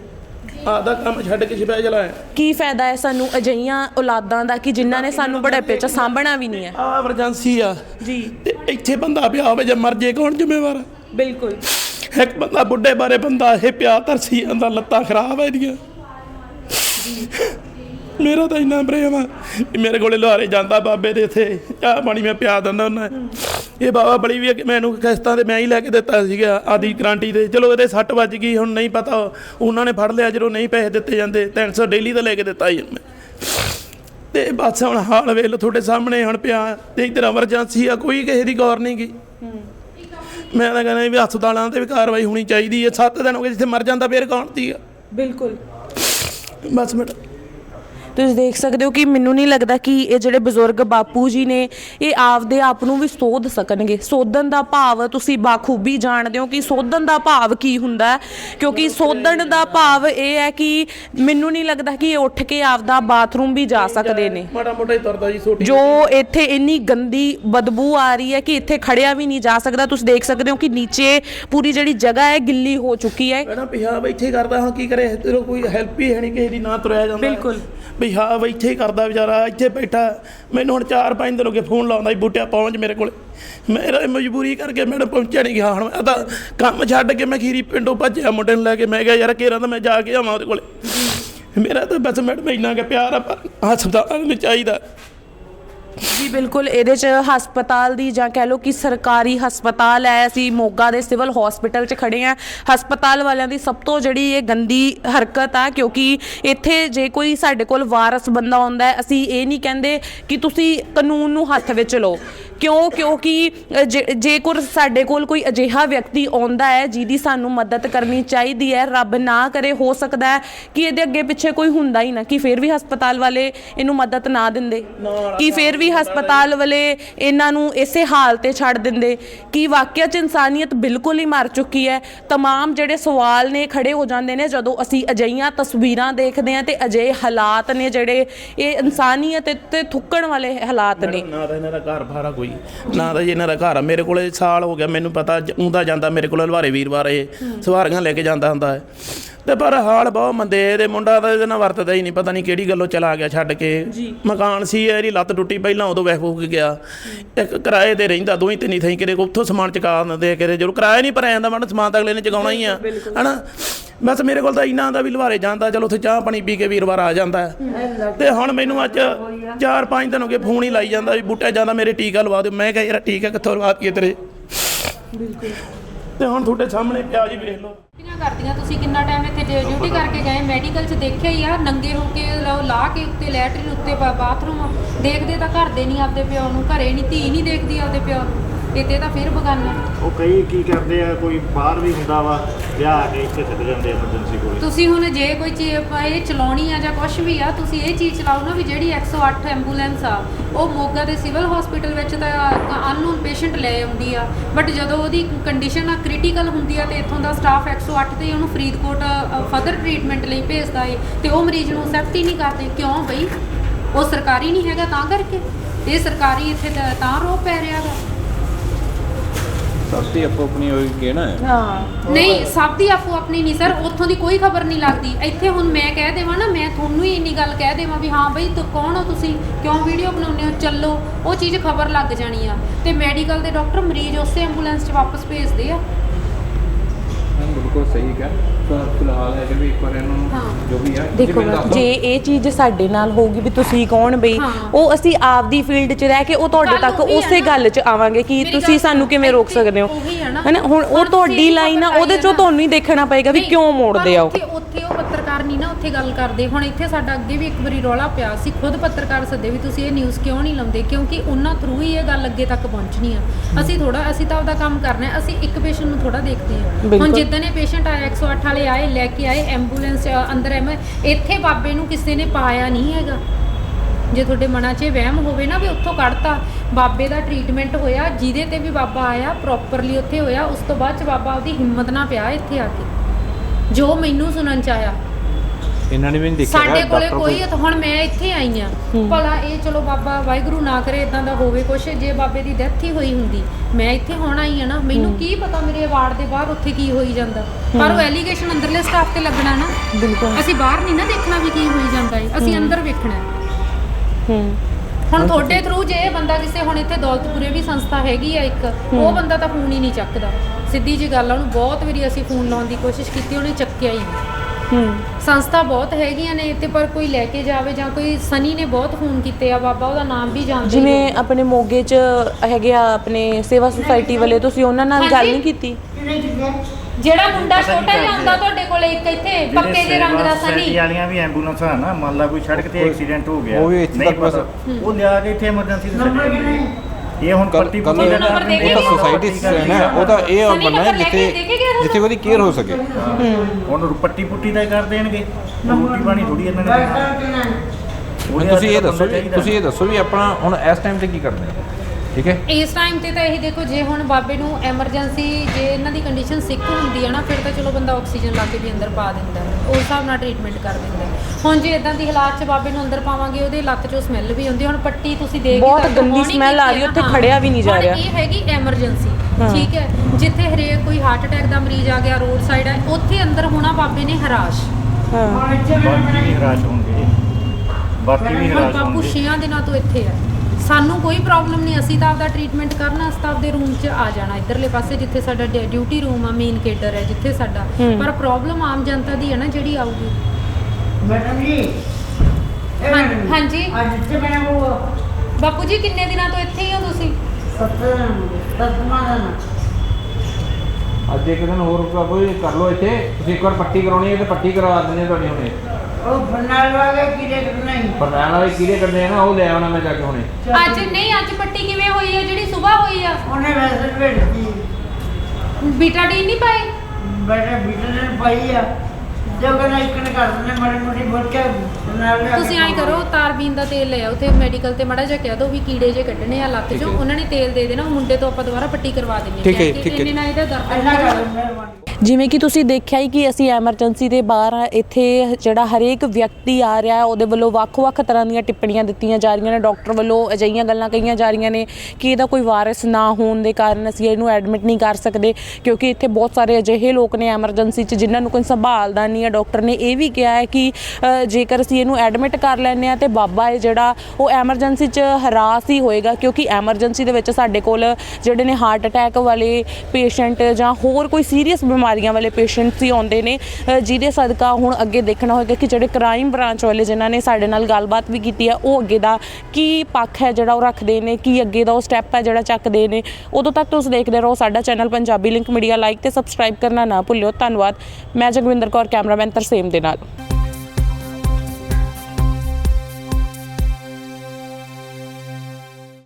ਆਦਾ ਕੰਮ ਛੱਡ ਕੇ ਛਪਿਆ ਚਲਾਇਆ। ਕੀ ਫਾਇਦਾ ਹੈ ਸਾਨੂੰ ਅਜਈਆਂ ਔਲਾਦਾਂ ਦਾ ਕਿ ਜਿਨ੍ਹਾਂ ਨੇ ਸਾਨੂੰ ਬੜੇਪੇ 'ਚ ਸਾਂਭਣਾ ਵੀ ਨਹੀਂ ਹੈ? ਆ ਐਮਰਜੈਂਸੀ ਆ। ਜੀ। ਤੇ ਇੱਥੇ ਬੰਦਾ ਪਿਆ ਹੋਵੇ ਜੇ ਮਰ ਜੇ ਕੌਣ ਜ਼ਿੰਮੇਵਾਰ? ਆ? ਬਿਲਕੁਲ। ਇੱਕ ਬੰਦਾ ਬੁੱਢੇ ਬਾਰੇ ਬੰਦਾ ਇਹ ਪਿਆ ਤਰਸੀ ਜਾਂਦਾ ਲੱਤਾਂ ਖਰਾਬ ਐ ਇਹਦੀਆਂ। ਮੇਰਾ ਤਾਂ ਇੰਨਾ ਪ੍ਰੇਮ ਆ। ਵੀ ਮੇਰੇ ਕੋਲੇ ਲੋਹਾਰੇ ਜਾਂਦਾ ਬਾਬੇ ਦੇ ਇੱਥੇ। ਚਾਹ ਪਾਣੀ ਮੈਂ ਪਿਆ ਦਿੰਦਾ ਉਹਨਾਂ ਇਹ ਬਾਬਾ ਬੜੀ ਵੀ ਮੈਨੂੰ ਕਿਸ਼ਤਾਂ ਤੇ ਮੈਂ ਹੀ ਲੈ ਕੇ ਦਿੱਤਾ ਸੀਗਾ ਆਦੀ ਗਰੰਟੀ ਤੇ। ਚਲੋ ਇਹਦੇ ਸੱਟ ਵੱਜ ਗਈ ਹੁਣ ਨਹੀਂ ਪਤਾ। ਉਹਨਾਂ ਨੇ ਫੜ ਲਿਆ ਜਦੋਂ ਨਹੀਂ ਪੈਸੇ ਦਿੱਤੇ ਜਾਂਦੇ 300 ਡੇਲੀ ਦਾ ਲੈ ਕੇ ਦਿੱਤਾ ਸੀ ਮੈਂ ਤੇ ਬਸ ਹੁਣ ਹਾਲ ਵੇਖ ਲਓ ਤੁਹਾਡੇ ਸਾਹਮਣੇ ਹੁਣ ਪਿਆ। ਤੇ ਇਧਰ ਐਮਰਜੈਂਸੀ ਆ ਕੋਈ ਕਿਸੇ ਦੀ ਗੌਰ ਨਹੀਂ ਗਈ ਮੈਂ ਤਾਂ ਕਹਿੰਦਾ ਵੀ ਹਸਪਤਾਲਾਂ ਤੇ ਵੀ ਕਾਰਵਾਈ ਹੋਣੀ ਚਾਹੀਦੀ ਹੈ। 7 ਦਿਨ ਹੋ ਗਏ ਜਿੱਥੇ ਮਰ ਜਾਂਦਾ ਫੇਰ ਕੌਣ ਦੀ ਆ ਬਿਲਕੁਲ। ਬਸ ਮੈਡਮ ਤੁਸੀਂ ਦੇਖ ਸਕਦੇ ਹੋ ਕਿ ਮੈਨੂੰ ਨਹੀਂ ਲੱਗਦਾ ਕਿ ਇਹ ਜਿਹੜੇ ਬਜ਼ੁਰਗ ਬਾਪੂ ਜੀ ਨੇ ਇਹ ਆਪਦੇ ਆਪ ਨੂੰ ਵੀ ਸੋਧ ਸਕਣਗੇ। ਸੋਧਣ ਦਾ ਭਾਵ ਤੁਸੀਂ ਬਾਖੂਬੀ ਜਾਣਦੇ ਹੋ ਕਿ ਸੋਧਣ ਦਾ ਭਾਵ ਕੀ ਹੁੰਦਾ ਕਿਉਂਕਿ ਸੋਧਣ ਦਾ ਭਾਵ ਇਹ ਹੈ ਕਿ ਮੈਨੂੰ ਨਹੀਂ ਲੱਗਦਾ ਕਿ ਇਹ ਉੱਠ ਕੇ ਆਪਦਾ ਬਾਥਰੂਮ ਵੀ ਜਾ ਸਕਦੇ ਨੇ। ਮਾੜਾ ਮੋਟਾ ਹੀ ਤੁਰਦਾ ਜੀ ਛੋਟੀ ਜੋ ਇੱਥੇ ਇੰਨੀ ਗੰਦੀ ਬਦਬੂ ਆ ਰਹੀ ਹੈ ਕਿ ਇੱਥੇ ਖੜਿਆ ਵੀ ਨਹੀਂ ਜਾ ਸਕਦਾ। ਤੁਸੀਂ ਦੇਖ ਸਕਦੇ ਹੋ ਕਿ ਨੀਚੇ ਪੂਰੀ ਜਿਹੜੀ ਜਗ੍ਹਾ ਹੈ ਗਿੱਲੀ ਹੋ ਚੁੱਕੀ ਹੈ। ਮੈਡਮ ਵੀ ਹਾਂ ਬੈਠੇ ਹੀ ਕਰਦਾ ਹੁਣ ਕੀ ਕਰੇ? ਤੇਰੇ ਕੋਈ ਹੈਲਪ ਹੀ ਹੈ ਨਹੀਂ ਕਿਸੇ ਦੀ ਨਾ ਤੁਰਿਆ ਜਾਂਦਾ। ਬਿਲਕੁਲ। ਵੀ ਹਾਂ ਬਈ ਇੱਥੇ ਹੀ ਕਰਦਾ ਵਿਚਾਰਾ, ਇੱਥੇ ਬੈਠਾ। ਮੈਨੂੰ ਹੁਣ 4-5 ਦਿਨ ਹੋ ਗਏ ਫੋਨ ਲਾਉਂਦਾ ਹੀ ਬੂਟਿਆ ਪਹੁੰਚ ਮੇਰੇ ਕੋਲ। ਮੇਰਾ ਮਜਬੂਰੀ ਕਰਕੇ ਮੈਡਮ ਪਹੁੰਚਿਆ ਨਹੀਂ ਗਿਆ। ਹੁਣ ਮੈਂ ਤਾਂ ਕੰਮ ਛੱਡ ਕੇ ਮੈਂ ਖੀਰੀ ਪਿੰਡੋਂ ਭੱਜਿਆ, ਮੁੰਡੇ ਨੂੰ ਲੈ ਕੇ। ਮੈਂ ਕਿਹਾ, ਯਾਰ ਕੇਰਾਂ ਤਾਂ ਮੈਂ ਜਾ ਕੇ ਆਵਾਂ ਉਹਦੇ ਕੋਲੇ। ਮੇਰਾ ਤਾਂ ਬਸ ਮੈਡਮ ਇੰਨਾ ਕਿ ਪਿਆਰ ਆ, ਪਰ ਹਸਪਤਾਲ ਨੂੰ ਚਾਹੀਦਾ। ਜੀ, ਬਿਲਕੁਲ, ਇਹਦੇ ਚ ਹਸਪਤਾਲ ਦੀ ਜਾਂ ਕਹਿ ਲਓ ਕਿ ਸਰਕਾਰੀ ਹਸਪਤਾਲ ਹੈ, ਅਸੀਂ ਮੋਗਾ ਦੇ ਸਿਵਲ ਹਸਪੀਟਲ 'ਚ ਖੜੇ ਆ ਹਸਪਤਾਲ ਵਾਲਿਆਂ ਦੀ ਸਭ ਤੋਂ ਜਿਹੜੀ ਇਹ ਗੰਦੀ ਹਰਕਤ ਆ, ਕਿਉਂਕਿ ਇੱਥੇ ਜੇ ਕੋਈ ਸਾਡੇ ਕੋਲ ਵਾਰਸ ਬੰਦਾ ਆਉਂਦਾ ਹੈ, ਅਸੀਂ ਇਹ ਨਹੀਂ ਕਹਿੰਦੇ ਕਿ ਤੁਸੀਂ ਕਾਨੂੰਨ ਨੂੰ ਹੱਥ ਵਿੱਚ ਲਓ। ਕਿਉਂ ਕਿਉਂਕਿ ਅ, ਜੇ- ਜੇਕਰ ਸਾਡੇ ਕੋਲ ਕੋਈ ਅਜਿਹਾ ਵਿਅਕਤੀ ਆਉਂਦਾ ਹੈ ਜਿਹਦੀ ਸਾਨੂੰ ਮਦਦ ਕਰਨੀ ਚਾਹੀਦੀ ਹੈ ਰੱਬ ਨਾ ਕਰੇ ਹੋ ਸਕਦਾ ਹੈ ਕਿ ਇਹਦੇ ਅੱਗੇ ਪਿੱਛੇ ਕੋਈ ਹੁੰਦਾ ਹੀ ਨਾ ਕਿ ਫਿਰ ਵੀ ਹਸਪਤਾਲ ਵਾਲੇ ਇਹਨੂੰ ਮਦਦ ਨਾ ਦਿੰਦੇ ਕਿ ਫਿਰ ਵੀ ਹਸਪਤਾਲ ਵਾਲੇ ਇਹਨਾਂ ਨੂੰ ਇਸੇ ਹਾਲ ਤੇ ਛੱਡ ਦਿੰਦੇ ਕਿ ਵਾਕਿਆ ਚ ਇਨਸਾਨੀਅਤ ਬਿਲਕੁਲ ਹੀ ਮਰ ਚੁੱਕੀ ਹੈ तमाम ਜਿਹੜੇ ਸਵਾਲ ਨੇ ਖੜੇ ਹੋ ਜਾਂਦੇ ਨੇ ਜਦੋਂ ਅਸੀਂ ਅਜਈਆਂ ਤਸਵੀਰਾਂ ਦੇਖਦੇ ਹਾਂ ਤੇ ਅਜੇ ਹਾਲਾਤ ਨੇ ਜਿਹੜੇ ਇਹ ਇਨਸਾਨੀਅਤ ਤੇ ਥੁੱਕਣ ਵਾਲੇ ਹਾਲਾਤ ਨੇ ਨਾ ਤਾਂ ਇਹਨਾਂ ਦਾ ਘਰ ਬਾਹਰ ਆ ਕੋਈ ਨਾ ਤਾਂ ਜੀ ਇਹਨਾਂ ਦਾ ਘਰ ਆ। ਮੇਰੇ ਕੋਲੇ ਸਾਲ ਹੋ ਗਿਆ ਮੈਨੂੰ ਪਤਾ ਉਹਦਾ ਜਾਂਦਾ ਮੇਰੇ ਕੋਲ ਹਲਵਾਰੇ ਵੀਰਵਾਰ ਇਹ ਸਵਾਰੀਆਂ ਲੈ ਕੇ ਜਾਂਦਾ ਹੁੰਦਾ ਹੈ। ਤੇ ਪਰ ਹਾਲ ਬਹੁਤ ਮੰਦੇ ਇਹਦੇ ਮੁੰਡਾ ਤਾਂ ਇਹਦੇ ਨਾਲ ਵਰਤਦਾ ਹੀ ਨਹੀਂ ਪਤਾ ਨਹੀਂ ਕਿਹੜੀ ਗੱਲੋਂ ਚਲਾ ਗਿਆ ਛੱਡ ਕੇ। ਮਕਾਨ ਸੀ ਇਹਦੀ ਲੱਤ ਟੁੱਟੀ ਪਹਿਲਾਂ ਉਦੋਂ ਵੈਫ ਹੋ ਗਿਆ। ਇੱਕ ਕਿਰਾਏ ਤੇ ਰਹਿੰਦਾ ਦੋਈ ਤਿੰਨੀ ਥਾਈ ਕਿਤੇ ਉੱਥੋਂ ਸਮਾਨ ਚੁਕਾ ਦਿੰਦੇ ਕਿਤੇ ਜਦੋਂ ਕਿਰਾਇਆ ਨਹੀਂ ਭਰਿਆ ਜਾਂਦਾ ਮੈਨੂੰ ਸਮਾਨ ਤਾਂ ਅਗਲੇ ਨੇ ਚੁਕਾਉਣਾ ਹੀ ਆ। ਹਨਾ? ਬਸ ਮੇਰੇ ਕੋਲ ਤਾਂ ਇੰਨਾ ਦਾ ਵੀ ਲਵਾਰੇ ਜਾਂਦਾ, ਚਲੋ ਉੱਥੇ ਚਾਹ ਪਾਣੀ ਪੀ ਕੇ ਵੀਰਵਾਰ ਆ ਜਾਂਦਾ। ਤੇ ਹੁਣ ਮੈਨੂੰ ਅੱਜ 4-5 ਦਿਨ ਹੋ ਗਏ ਫੋਨ ਹੀ ਲਾਈ ਜਾਂਦਾ ਵੀ ਬੂਟਾ ਜਾਂਦਾ ਮੇਰੇ ਟੀਕਾ ਲਵਾ ਦਿਓ। ਮੈਂ ਕਿਹਾ, ਯਾਰ, ਟੀਕਾ ਕਿੱਥੋਂ ਲਵਾ ਦਈਏ ਤੇਰੇ? ਤੇ ਹੁਣ ਤੁਹਾਡੇ ਸਾਹਮਣੇ ਪਿਆ ਜੀ, ਵੇਖ ਲਓ। ਡਿਊਟੀਆਂ ਕਰਦੀਆਂ ਤੁਸੀਂ? ਕਿੰਨਾ ਟਾਈਮ ਇੱਥੇ ਡਿਊਟੀ ਕਰਕੇ ਗਏ? ਮੈਡੀਕਲ 'ਚ ਦੇਖਿਆ ਹੀ ਆ, ਨੰਗੇ ਹੋ ਕੇ ਲਾ ਕੇ ਉੱਤੇ ਲੈਟਰਿਨ ਉੱਤੇ ਬਾਥਰੂਮ ਦੇਖਦੇ ਤਾਂ ਘਰ ਦੇ ਨਹੀਂ ਆਪਦੇ ਪਿਓ ਨੂੰ, ਘਰੇ ਨਹੀਂ, ਧੀ ਨਹੀਂ ਦੇਖਦੀ ਆਪਦੇ ਪਿਓ ਨੂੰ। ਇੱਥੇ ਤਾਂ ਫਿਰ ਬਗਾਨਾ। ਉਹ ਕਈ ਕੀ ਕਰਦੇ ਆ ਕੋਈ ਬਾਹਰ ਵੀ ਹੁੰਦਾ ਵਾ ਵਿਆਹ ਕੇ ਇੱਥੇ ਛੱਡ ਜਾਂਦੇ ਐਮਰਜੈਂਸੀ ਕੋਲ। ਤੁਸੀਂ ਹੁਣ ਜੇ ਕੋਈ ਚੀਜ਼ ਆਪਾਂ ਇਹ ਚਲਾਉਣੀ ਆ ਜਾਂ ਕੁਝ ਵੀ ਆ ਤੁਸੀਂ ਇਹ ਚੀਜ਼ ਚਲਾਓ ਨਾ ਵੀ ਜਿਹੜੀ 108 ਐਂਬੂਲੈਂਸ ਆ ਉਹ ਮੋਗਾ ਦੇ ਸਿਵਲ ਹਸਪੀਟਲ ਵਿੱਚ ਤਾਂ ਅਨਨੋਨ ਪੇਸ਼ੈਂਟ ਲੈ ਆਉਂਦੀ ਆ। ਬਟ ਜਦੋਂ ਉਹਦੀ ਕੰਡੀਸ਼ਨ ਆ ਕ੍ਰਿਟੀਕਲ ਹੁੰਦੀ ਆ ਤੇ ਇੱਥੋਂ ਦਾ ਸਟਾਫ 108 ਤੇ ਉਹਨੂੰ ਫਰੀਦਕੋਟ ਫਰਦਰ ਟ੍ਰੀਟਮੈਂਟ ਲਈ ਭੇਜਦਾ ਏ ਤੇ ਉਹ ਮਰੀਜ਼ ਨੂੰ ਅਸੈਪਟ ਹੀ ਨਹੀਂ ਕਰਦੇ। ਕਿਉਂ ਬਈ? ਉਹ ਸਰਕਾਰੀ ਨਹੀਂ ਹੈਗਾ ਤਾਂ ਕਰਕੇ। ਇਹ ਸਰਕਾਰੀ ਇੱਥੇ ਤਾਂ- ਤਾਂ ਰੋਹ ਪੈ ਰਿਹਾ ਸਸਤੀ ਆਪੋ ਆਪਣੀ ਹੋਈ ਨਾ ਨਹੀਂ ਸਭ ਦੀ ਆਪੋ ਆਪਣੀ ਨਹੀਂ ਸਰ ਉੱਥੋਂ ਦੀ ਕੋਈ ਖਬਰ ਨਹੀਂ ਲੱਗਦੀ। ਇੱਥੇ ਹੁਣ ਮੈਂ ਕਹਿ ਦੇਵਾਂ ਨਾ ਮੈਂ ਤੁਹਾਨੂੰ ਹੀ ਇੰਨੀ ਗੱਲ ਕਹਿ ਦੇਵਾਂ ਵੀ ਹਾਂ ਬਈ ਤੂੰ ਕੌਣ ਹੋ ਤੁਸੀਂ? ਕਿਉਂ ਵੀਡੀਓ ਬਣਾਉਂਦੇ ਹੋ? ਚੱਲੋ। ਉਹ ਚੀਜ਼ ਖਬਰ ਲੱਗ ਜਾਣੀ ਆ। ਤੇ ਮੈਡੀਕਲ ਦੇ ਡਾਕਟਰ ਮਰੀਜ਼ ਉਸੇ ਐਂਬੂਲੈਂਸ 'ਚ ਵਾਪਸ ਭੇਜਦੇ ਆ। ਬਿਲਕੁਲ ਸਹੀ ਹੈ ਫਿਲਹਾਲ ਹੈ ਵੀ ਇੱਕ ਵਾਰ ਇਹਨੂੰ ਹਾਂ। ਜੋ ਵੀ ਹੈ ਦੇਖੋ ਜੇ ਇਹ ਚੀਜ਼ ਸਾਡੇ ਨਾਲ ਹੋਊਗੀ ਵੀ ਤੁਸੀਂ ਕੌਣ ਬਈ। ਉਹ ਅਸੀਂ ਆਪਦੀ ਫੀਲਡ 'ਚ ਰਹਿ ਕੇ ਉਹ ਤੁਹਾਡੇ ਤੱਕ ਉਸੇ। ਗੱਲ 'ਚ ਆਵਾਂਗੇ ਕਿ ਤੁਸੀਂ ਸਾਨੂੰ ਕਿਵੇਂ ਰੋਕ ਸਕਦੇ ਹੋ। ਹੈਨਾ ਹੁਣ ਉਹ ਤੁਹਾਡੀ ਲਾਈਨ ਆ ਉਹਦੇ 'ਚੋਂ ਤੁਹਾਨੂੰ ਹੀ ਦੇਖਣਾ ਪਏਗਾ ਵੀ ਕਿਉਂ ਮੋੜਦੇ ਆ ਉਹ ਉੱਥੇ ਉਹ ਪੱਤਰਕਾਰ ਨਹੀਂ ਨਾ ਉੱਥੇ ਗੱਲ ਕਰਦੇ। ਹੁਣ ਇੱਥੇ ਸਾਡਾ ਅੱਗੇ ਵੀ ਇੱਕ ਵਾਰੀ ਰੌਲਾ ਪਿਆ ਸੀ। ਖੁਦ ਪੱਤਰਕਾਰ ਸੱਦੇ ਵੀ ਤੁਸੀਂ ਇਹ ਨਿਊਜ਼ ਕਿਉਂ ਨਹੀਂ ਲਾਉਂਦੇ? ਕਿਉਂਕਿ ਉਹਨਾਂ ਥਰੂ ਹੀ ਇਹ ਗੱਲ ਅੱਗੇ ਤੱਕ ਪਹੁੰਚਣੀ ਆ। ਅਸੀਂ ਥੋੜਾ ਅਸੀਂ ਤਾਂ ਆਪਦਾ ਕੰਮ ਕਰਨਾ ਹੈ। ਅਸੀਂ ਇੱਕ ਪੇਸ਼ੈਂਟ ਨੂੰ ਥੋੜਾ ਦੇਖਦੇ ਹਾਂ। ਹੁਣ ਬਿਲਕੁਲ। ਜਿੱਦਣ ਇਹ ਪੇਸ਼ੈਂਟ ਆਇਆ 108 ਵਾਲੇ ਆਏ ਲੈ ਕੇ ਆਏ ਐਂਬੂਲੈਂਸ ਅੰਦਰ ਐਮ ਇੱਥੇ ਬਾਬੇ ਨੂੰ ਕਿਸੇ ਨੇ ਪਾਇਆ ਨਹੀਂ ਹੈਗਾ। ਜੇ ਤੁਹਾਡੇ ਮਨਾਂ 'ਚ ਇਹ ਵਹਿਮ ਹੋਵੇ ਨਾ ਵੀ ਉੱਥੋਂ ਕੱਢਤਾ ਬਾਬੇ ਦਾ ਟ੍ਰੀਟਮੈਂਟ ਹੋਇਆ ਜਿਹਦੇ ਤੇ ਵੀ ਬਾਬਾ ਆਇਆ ਪ੍ਰੋਪਰਲੀ ਉੱਥੇ ਹੋਇਆ ਉਸ ਤੋਂ ਬਾਅਦ ਚ ਬਾਬਾ ਉਹਦੀ ਹਿੰਮਤ ਨਾ ਪਿਆ ਇੱਥੇ ਆ ਕੇ। ਜੋ ਮੈਨੂੰ ਸੁਣਨ ਚ ਆਇਆ। ਇਹਨਾਂ ਨੇ ਵੀ ਨਹੀਂ ਦੇਖਿਆ ਸਾਡੇ ਕੋਲੇ ਕੋਈ ਹੁਣ ਮੈਂ ਇੱਥੇ ਆਈ ਆ। ਭਲਾ ਇਹ ਚਲੋ ਬਾਬਾ ਵਾਹਿਗੁਰੂ ਨਾ ਕਰੇ ਇਦਾਂ ਦਾ ਹੋਵੇ ਕੁਛ ਜੇ ਬਾਬੇ ਦੀ ਡੈਥ ਹੀ ਹੋਈ ਹੁੰਦੀ। ਮੈਂ ਇੱਥੇ ਹੁਣ ਆਈ ਆ ਨਾ ਮੈਨੂੰ ਕੀ ਪਤਾ ਮੇਰੇ ਵਾਰਡ ਦੇ ਬਾਹਰ ਉੱਥੇ ਕੀ ਹੋਈ ਜਾਂਦਾ। ਪਰ ਉਹ ਐਲੀਗੇਸ਼ਨ ਅੰਦਰਲੇ ਸਟਾਫ ਤੇ ਲੱਗਣਾ ਨਾ। ਬਿਲਕੁਲ। ਅਸੀਂ ਬਾਹਰ ਨਹੀਂ ਨਾ ਦੇਖਣਾ ਵੀ ਕੀ ਹੋਈ ਜਾਂਦਾ ਹੈ ਅਸੀਂ ਅੰਦਰ ਵੇਖਣਾ ਹੈ ਹੂੰ। ਹੁਣ ਤੁਹਾਡੇ ਥਰੂ ਜੇ ਇਹ ਬੰਦਾ ਕਿਸੇ ਹੁਣ ਇੱਥੇ ਦੌਲਤਪੁਰੇ ਵੀ ਸੰਸਥਾ ਹੈਗੀ ਆ ਇੱਕ ਉਹ ਬੰਦਾ ਤਾਂ ਫੋਨ ਹੀ ਨਹੀਂ ਚੱਕਦਾ। ਸਿੱਧੀ ਜੀ ਗੱਲ ਆ ਉਹਨੂੰ ਬਹੁਤ ਵਾਰੀ ਅਸੀਂ ਫੋਨ ਲਾਉਣ ਦੀ ਕੋਸ਼ਿਸ਼ ਕੀਤੀ ਉਹਨੇ ਚੱਕਿਆ ਹੀ ਨਹੀਂ। ਹੂੰ। ਸੰਸਥਾ ਬਹੁਤ ਹੈਗੀਆਂ ਨੇ ਤੇ ਪਰ ਕੋਈ ਲੈ ਕੇ ਜਾਵੇ ਜਾਂ ਕੋਈ ਸਨੀ ਨੇ ਬਹੁਤ ਫੋਨ ਕੀਤੇ ਆ ਬਾਬਾ ਉਹਦਾ ਨਾਮ ਵੀ ਜਾਣਦੇ ਜਿਵੇਂ ਆਪਣੇ ਮੋਗੇ 'ਚ ਹੈਗੇ ਆ ਆਪਣੇ ਸੇਵਾ ਸੁਸਾਇਟੀ ਵਾਲੇ ਤੁਸੀਂ ਉਹਨਾਂ ਨਾਲ ਗੱਲ। ਨਹੀਂ ਕੀਤੀ? ਜਿਹੜਾ ਮੁੰਡਾ ਛੋਟਾ ਜਿਹਾ ਆਉਂਦਾ ਤੁਹਾਡੇ ਕੋਲੇ ਇੱਕ ਇੱਥੇ ਪੱਕੇ ਜਿਹੇ ਰੰਗ ਦਾ ਸਨੀ। ਵਾਲੀਆਂ ਵੀ ਐਂਬੂਲੈਂਸ ਆ ਨਾ ਮੰਨ ਲਾ ਕੋਈ ਸੜਕ ਤੇ ਐਕਸੀਡੈਂਟ ਹੋ ਗਿਆ। ਉਹ ਵੀ ਇੱਥੇ ਨਹੀਂ ਤੱਕ ਬਸ- ਪਤਾ। ਉਹ ਲਿਆ ਕੇ ਇੱਥੇ ਐਮਰਜੈਂਸੀ ਦੇ ਨੇ। ਇਹ ਹੁਣ ਕੱਲ ਪੁੱਟੀ ਦਾ ਨੰਬਰ ਦੇ ਇਹ ਕੇ ਤਾਂ ਸੋਸਾਇਟੀ ਹੈ ਨਾ ਉਹ ਤਾਂ ਇਹ ਸਨੀ ਬਣਨਾ ਜਿੱਥੇ ਜਿੱਥੇ ਉਹਦੀ ਕੇਅਰ ਹੋ ਸਕੇ। ਹੁਣ ਪੱਟੀ ਪੁੱਟੀ ਦਾ ਹੀ ਕਰ ਦੇਣਗੇ। ਰੋਟੀ ਪਾਣੀ ਥੋੜੀ ਇਹਨਾਂ ਨੇ। ਤੁਸੀਂ ਇਹ ਦੱਸੋ ਤੁਸੀਂ ਇਹ ਦੱਸੋ ਵੀ ਆਪਣਾ ਹੁਣ ਇਸ ਟਾਈਮ ਤੇ ਕੀ ਕਰਦੇ ਆ ਠੀਕ ਹੈ? ਇਸ ਟਾਈਮ ਤੇ ਤਾਂ ਇਹ ਦੇਖੋ ਜੇ ਹੁਣ ਬਾਬੇ ਨੂੰ ਐਮਰਜੈਂਸੀ ਜੇ ਇਹਨਾਂ ਦੀ ਕੰਡੀਸ਼ਨ ਸਿੱਕ ਹੁੰਦੀ ਹੈ ਨਾ ਫਿਰ ਤਾਂ ਚਲੋ ਬੰਦਾ ਆਕਸੀਜਨ ਲਾ ਕੇ ਵੀ ਅੰਦਰ ਪਾ ਦਿੰਦਾ ਹੈ। ਉਸ ਹਿਸਾਬ ਨਾਲ ਟ੍ਰੀਟਮੈਂਟ ਕਰ ਦਿੰਦਾ ਹੈ। ਹੁਣ ਜੇ ਇਦਾਂ ਦੀ ਹਾਲਾਤ 'ਚ ਬਾਬੇ ਨੂੰ ਅੰਦਰ ਪਾਵਾਂਗੇ ਉਹਦੇ ਲੱਤ 'ਚੋਂ ਸਮੈਲ ਵੀ ਆਉਂਦੀ ਹੈ। ਹੁਣ ਪੱਟੀ ਤੁਸੀਂ ਦੇਖ ਬਹੁਤ ਗੰਦੀ smell ਆ ਰਹੀ ਹੈ, ਉੱਥੇ ਖੜਿਆ ਵੀ ਨਹੀਂ ਜਾ ਰਿਹਾ। ਇਹ ਹੈਗੀ ਐਮਰਜੈਂਸੀ ਠੀਕ ਹੈ? ਜਿੱਥੇ ਹਰੇਕ ਕੋਈ ਹਾਰਟ ਅਟੈਕ ਦਾ ਮਰੀਜ਼ ਆ ਗਿਆ ਰੋਡ ਸਾਈਡ ਹੈ ਉੱਥੇ ਅੰਦਰ ਹੋਣਾ ਬਾਬੇ ਨੇ ਹਰਾਸ਼। ਬਾਕੀ ਵੀ ਹਰਾਸ਼ ਹੋਣਗੇ ਬਾਕੀ ਵੀ ਹੁਣ ਹਰਾਸ਼ ਬਾਪੂ ਹੋਣਗੇ। 6 ਦਿਨਾਂ ਤੋਂ ਇੱਥੇ ਆ। ਸਾਨੂੰ ਕੋਈ ਪ੍ਰੋਬਲਮ ਨਹੀਂ ਅਸੀਂ ਤਾਂ ਆਪਦਾ ਟ੍ਰੀਟਮੈਂਟ ਕਰਨਾ ਅਸੀਂ ਤਾਂ ਆਪਦੇ ਰੂਮ 'ਚ ਆ ਜਾਣਾ ਇਧਰਲੇ ਪਾਸੇ ਜਿੱਥੇ ਸਾਡਾ ਡਿਊਟੀ ਰੂਮ ਆ ਮੇਨ ਕੇਟਰ ਹੈ ਜਿੱਥੇ ਸਾਡਾ। ਪਰ ਪ੍ਰੋਬਲਮ ਆਮ ਜਨਤਾ ਦੀ ਹੈ ਨਾ ਜਿਹੜੀ ਆਊਗੀ। ਮੈਡਮ ਜੀ ਹਾਂ- ਹਾਂਜੀ। ਅੱਜ ਇੱਥੇ ਮੈਂ ਉਹ ਬਾਪੂ ਜੀ ਕਿੰਨੇ ਦਿਨਾਂ ਤੋਂ ਇੱਥੇ ਹੀ ਹੋ ਤੁਸੀਂ? ਸੱਤ ਸੱਤਵਾਂ ਦਿਨ। ਅੱਜ ਇੱਕ ਦਿਨ ਹੋਰ ਕੋਈ ਕਰ ਲਓ ਇੱਥੇ। ਤੁਸੀਂ ਇੱਕ ਵਾਰ ਪੱਟੀ ਕਰਾਉਣੀ ਹੈ ਤੇ ਪੱਟੀ ਕਰਵਾ ਦਿੰਦੇ ਤੁਹਾਡੀ ਹੁਣੇ। ਉਹ ਵਾਲੇ ਕੀੜੇ ਨਹੀਂ ਪਰ ਨਾਲ ਵਾਲੇ ਕੀੜੇ ਕਰਦੇ ਆ ਨਾ ਉਹ ਲੈ ਆਉਣਾ ਮੈਂ ਜਾ ਕੇ ਹੁਣੇ। ਅੱਜ ਨਹੀਂ ਅੱਜ ਪੱਟੀ ਕਿਵੇਂ ਹੋਈ ਹੈ ਜਿਹੜੀ ਸਵੇਰ ਹੋਈ ਆ? ਉਹਨੇ ਵੈਸੇ ਭੇਜੀ ਬੀਟਾਡੀਨ ਨਹੀਂ ਪਾਏ? ਬੜਾ ਬੀਟਨ ਨੇ ਪਾਈ ਆ। ਜੋ ਕਹਿੰਦਾ ਇਕਣ ਕਰ ਦਿੰਦੇ ਮਾੜੀ ਮੋਟੀ ਬੋਲ ਕੇ ਫਨਾਲ ਲਿਆ ਤੁਸੀਂ ਐਂ ਕਰੋ ਤਾਰਬੀਨ ਦਾ ਤੇਲ ਲੈ ਆਓ। ਉੱਥੇ ਮੈਡੀਕਲ ਤੇ ਮੜਾ ਜਿਹਾ ਕਹਿ ਦਿਓ ਵੀ ਕੀੜੇ ਜੇ ਕੱਢਣੇ ਆ ਲੱਤ 'ਚੋਂ। ਉਹਨਾਂ ਨੇ ਤੇਲ ਦੇ ਦੇਣਾ ਉਹ ਮੁੰਡੇ ਤੋਂ ਆਪਾਂ ਦੁਬਾਰਾ ਪੱਟੀ ਕਰਵਾ ਦਿੰਦੇ ਠੀਕ ਹੈ, ਠੀਕ। ਇੰਨੇ ਨਾਲ ਇਹਦਾ ਦਰਦ ਇੰਨਾ ਕਰ। ਮਿਹਰਬਾਨੀ ਜਿਵੇਂ ਕਿ ਤੁਸੀਂ ਦੇਖਿਆ ਹੀ ਕਿ ਅਸੀਂ ਐਮਰਜੈਂਸੀ ਦੇ ਬਾਹਰ ਇੱਥੇ ਜਿਹੜਾ ਹਰੇਕ ਵਿਅਕਤੀ ਆ ਰਿਹਾ ਹੈ, ਉਹਦੇ ਵੱਲੋਂ ਵੱਖ-ਵੱਖ ਤਰ੍ਹਾਂ ਦੀਆਂ ਟਿੱਪਣੀਆਂ ਦਿੱਤੀਆਂ ਜਾ ਰਹੀਆਂ ਨੇ ਡਾਕਟਰ ਵੱਲੋਂ ਅਜਿਹੀਆਂ ਗੱਲਾਂ ਕਹੀਆਂ ਜਾ ਰਹੀਆਂ ਨੇ ਕਿ ਇਹਦਾ ਕੋਈ ਵਾਇਰਸ ਨਾ ਹੋਣ ਦੇ ਕਾਰਨ ਅਸੀਂ ਇਹਨੂੰ ਐਡਮਿਟ ਨਹੀਂ ਕਰ ਸਕਦੇ ਕਿਉਂਕਿ ਇੱਥੇ ਬਹੁਤ ਸਾਰੇ ਅਜਿਹੇ ਲੋਕ ਨੇ ਐਮਰਜੈਂਸੀ 'ਚ ਜਿਨ੍ਹਾਂ ਨੂੰ ਕੋਈ ਸੰਭਾਲਦਾ ਨਹੀਂ ਹੈ। ਡਾਕਟਰ ਨੇ ਇਹ ਵੀ ਕਿਹਾ ਹੈ ਕਿ ਜੇਕਰ ਅਸੀਂ ਇਹਨੂੰ ਐਡਮਿਟ ਕਰ ਲੈਂਦੇ ਆ ਤੇ ਬਾਬਾ ਹੈ ਜਿਹੜਾ ਉਹ ਐਮਰਜੈਂਸੀ 'ਚ ਹਰਾਸ ਹੀ ਹੋਏਗਾ ਕਿਉਂਕਿ ਐਮਰਜੈਂਸੀ ਦੇ ਵਿੱਚ ਸਾਡੇ ਕੋਲ ਜਿਹੜੇ ਨੇ ਹਾਰਟ ਅਟੈਕ ਵਾਲੇ ਪੇਸ਼ੈਂਟ ਜਾਂ ਹੋਰ ਕੋਈ ਸੀਰੀਅਸ ਬਿਮਾਰੀ ਬਿਮਾਰੀਆਂ ਵਾਲੇ ਪੇਸ਼ੈਂਟਸ ਹੀ ਆਉਂਦੇ ਨੇ। ਜਿਹਦੇ ਸਦਕਾ ਹੁਣ ਅੱਗੇ ਦੇਖਣਾ ਹੋਏਗਾ ਕਿ ਜਿਹੜੇ ਕ੍ਰਾਈਮ ਬ੍ਰਾਂਚ ਵਾਲੇ ਜਿਨ੍ਹਾਂ ਨੇ ਸਾਡੇ ਨਾਲ ਗੱਲਬਾਤ ਵੀ ਕੀਤੀ ਹੈ ਉਹ ਅੱਗੇ ਦਾ ਕੀ ਪੱਖ ਹੈ ਜਿਹੜਾ ਉਹ ਰੱਖਦੇ ਨੇ, ਕੀ ਅੱਗੇ ਦਾ ਉਹ ਸਟੈਪ ਹੈ ਜਿਹੜਾ ਚੱਕਦੇ ਨੇ। ਉਦੋਂ ਤੱਕ ਤੁਸੀਂ ਦੇਖਦੇ ਰਹੋ ਸਾਡਾ channel Punjabi link media like ਤੇ ਸਬਸਕ੍ਰਾਈਬ ਕਰਨਾ ਨਾ ਭੁੱਲਿਓ। ਧੰਨਵਾਦ। ਮੈਂ ਜਗਵਿੰਦਰ ਕੌਰ, ਕੈਮਰਾਮੈਨ ਤਰਸੇਮ ਦੇ ਨਾਲ।